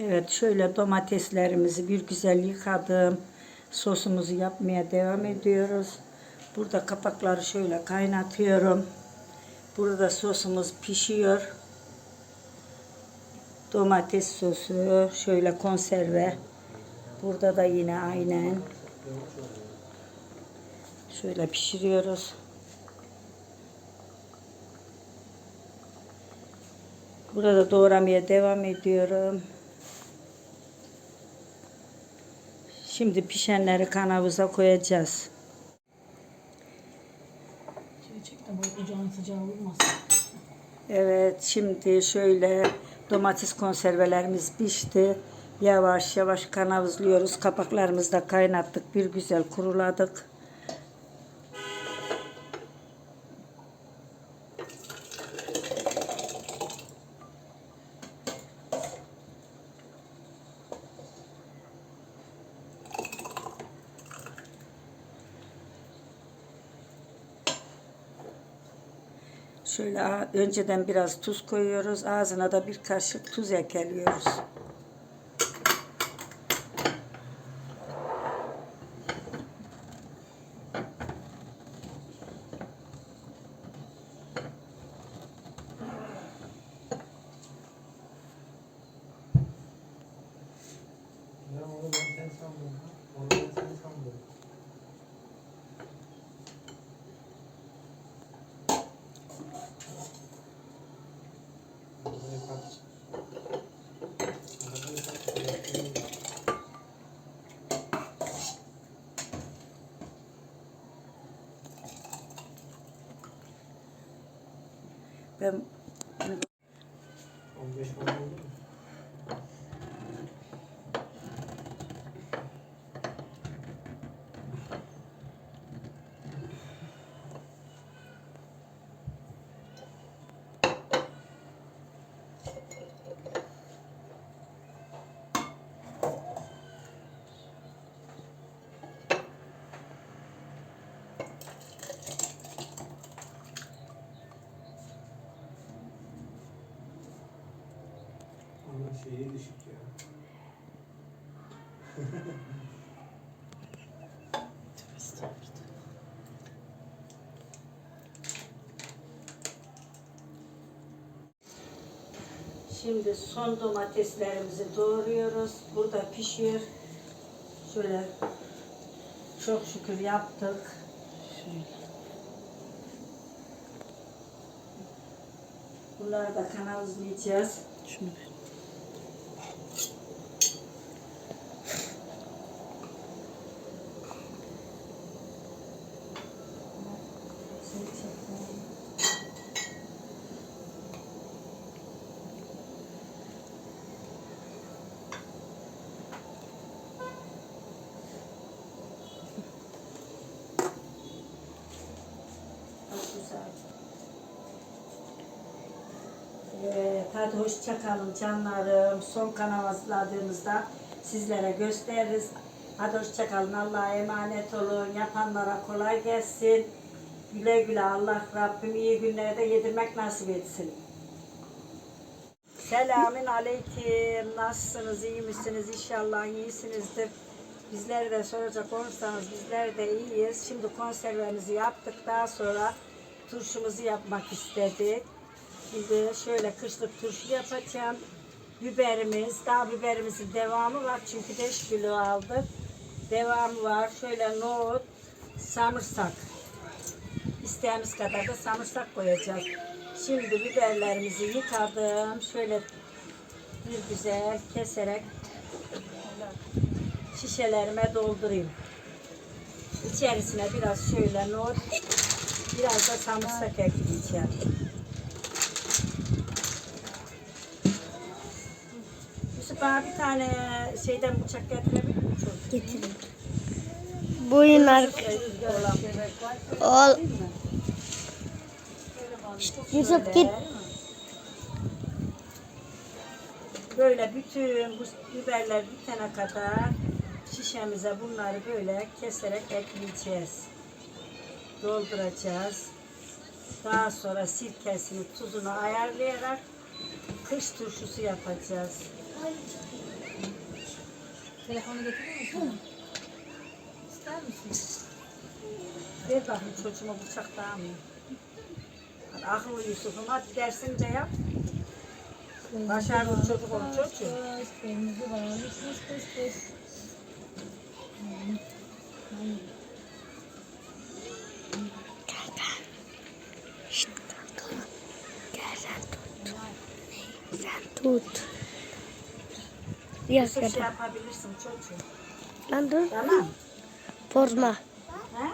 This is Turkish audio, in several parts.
Evet şöyle domateslerimizi bir güzel yıkadım. Sosumuzu yapmaya devam ediyoruz. Burada kapakları şöyle kaynatıyorum. Burada sosumuz pişiyor. Domates sosu, şöyle konserve. Burada da yine aynen. Şöyle pişiriyoruz. Burada doğramaya devam ediyorum. Şimdi pişenleri kanavıza koyacağız. Şöyle çek de bu ocağın sıcağı vurmasın. Evet şimdi şöyle domates konservelerimiz pişti. Yavaş yavaş kanavızlıyoruz. Kapaklarımızı da kaynattık. Bir güzel kuruladık. Şöyle önceden biraz tuz koyuyoruz. Ağzına da bir kaşık tuz ekliyoruz. Ya onu ben sen sandım. Onu ben sen sandım. Ben 15 15 şeyi düşük ya. Şimdi son domateslerimizi doğruyoruz. Burada pişiyor. Şöyle çok şükür yaptık. Şöyle. Bunları da kanalizleyeceğiz. Şunu ver. Çok güzel. Evet, hadi hoşça kalın canlarım. Son kanalizladığımızda sizlere gösteririz. Hadi hoşça kalın. Allah'a emanet olun. Yapanlara kolay gelsin. Güle güle Allah Rabbim iyi günlerde yedirmek nasip etsin. Selamün aleyküm. Nasılsınız? iyi misiniz? İnşallah iyisinizdir. Bizleri de soracak olursanız bizler de iyiyiz. Şimdi konservemizi yaptık. Daha sonra turşumuzu yapmak istedik. Şimdi şöyle kışlık turşu yapacağım. Biberimiz, daha biberimizin devamı var. Çünkü 5 kilo aldık. Devamı var. Şöyle nohut, samırsak. İsteğimiz kadar da samırsak koyacağız. Şimdi biberlerimizi yıkadım. Şöyle bir güzel keserek şişelerime doldurayım. İçerisine biraz şöyle nohut, biraz da samırsak ekleyeceğim. Bana bir tane şeyden bıçak getirebilir misin? çocuk? Getirin. Buyurun ark. Ol. Yusuf git. Böyle bütün bu biberler bitene kadar şişemize bunları böyle keserek ekleyeceğiz. Dolduracağız. Daha sonra sirkesini, tuzunu ayarlayarak kış turşusu yapacağız. Telefonu getirir misin? İster misin? Ver bakayım çocuğuma bıçak daha mı? Hadi akıllı Yusuf'um hadi dersini de yap. Başarılı çocuk ol çocuğum. Kız, kırmızı var. Kız kız kız. Gel sen tut. Yaz Yusuf şey kadar. yapabilirsin çocuğum. Lan dur. Tamam. Bozma. He?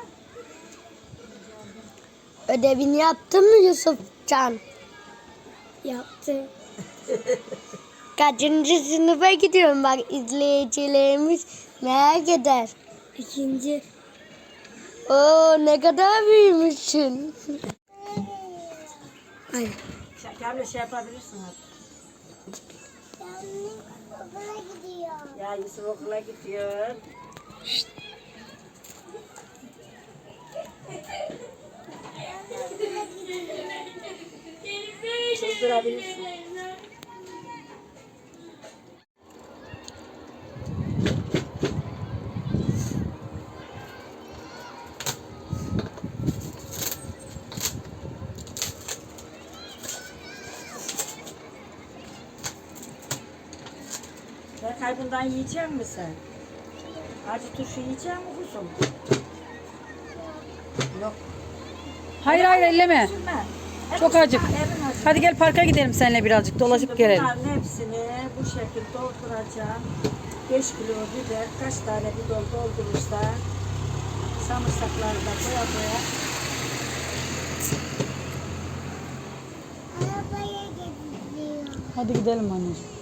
Ödevini yaptın mı Yusuf Can? Yaptım. Kaçıncı sınıfa gidiyorum bak izleyicilerimiz merak eder. İkinci. Oo ne kadar büyümüşsün. Ay. Şekerle şey yapabilirsin hadi. Ya Yusuf okula gidiyor. Sızdırabilirsin. Berkay bundan yiyecek misin sen? Acı turşu yiyecek misin kuzum? Yok. Hayır hayır elleme. Üzülme. Çok acık. Hadi gel parka gidelim seninle birazcık dolaşıp Şimdi gelelim. Bunların hepsini bu şekilde dolduracağım. 5 kilo biber, kaç tane bidon doldurursa samırsakları da koya koya. Hadi gidelim anneciğim.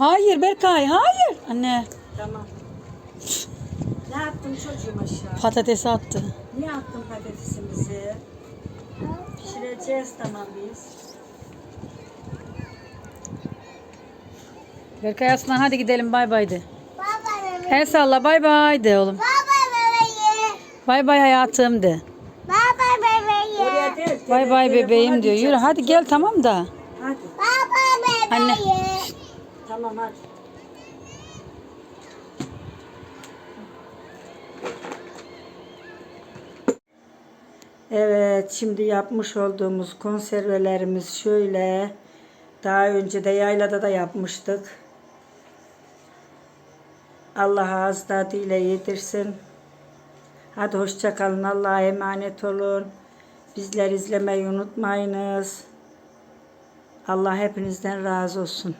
Hayır Berkay hayır. Anne Tamam. Ne yaptın çocuğum aşağı? patatesi attı. Niye attın patatesimizi? Pişireceğiz tamam biz. Berkay Aslan hadi gidelim bay bay de. El salla bay bay de oğlum. Bay bay hayatım de. Oraya değil. Bay bay telefona bebeğim diyor. Yürü hadi gel tamam da. Hadi. Anne. Tamam hadi. Evet, şimdi yapmış olduğumuz konservelerimiz şöyle. Daha önce de yaylada da yapmıştık. Allah ağız tadıyla yedirsin. Hadi hoşça kalın. Allah'a emanet olun. Bizler izlemeyi unutmayınız. Allah hepinizden razı olsun.